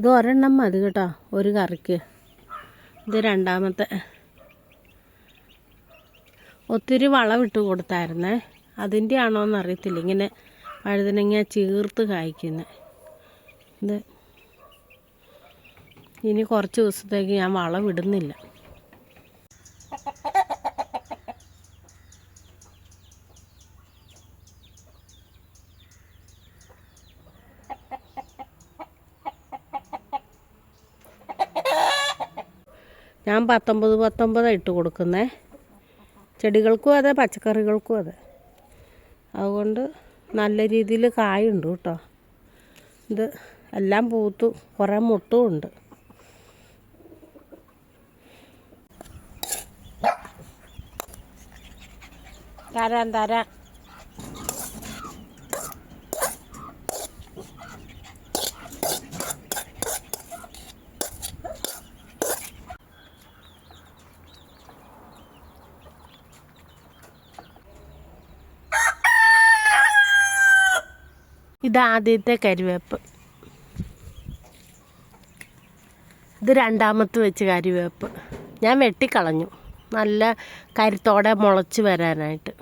ഇത് ഒരെണ്ണം മതി കേട്ടോ ഒരു കറിക്ക്. ഇത് രണ്ടാമത്തെ. ഒത്തിരി വളമിട്ട് കൊടുത്തായിരുന്നേ. അതിന്റെ ആണോന്ന് അറിയത്തില്ല. ഇങ്ങനെ വഴുതനങ്ങ ചീർത്ത് കായ്ക്കുന്നത് ഇത് ഇനി കുറച്ച് ദിവസത്തേക്ക് ഞാൻ വളം ഇടുന്നില്ല. ഞാൻ പത്തൊമ്പത് പത്തൊമ്പതാണ് ഇട്ട് കൊടുക്കുന്നേ. ചെടികൾക്കും അതെ പച്ചക്കറികൾക്കും അതെ. അതുകൊണ്ട് നല്ല രീതിയിൽ കായുണ്ട് കേട്ടോ. ഇത് എല്ലാം പൂത്തു കുറേ മുട്ടും ഉണ്ട്. തരാം തരാം. ഇത് ആദ്യത്തെ കരിവേപ്പ്. ഇത് രണ്ടാമത്തെ വെച്ച് കരിവേപ്പ്. ഞാൻ വെട്ടിക്കളഞ്ഞു. നല്ല കരുത്തോടെ മുളച്ച് വരാനായിട്ട്.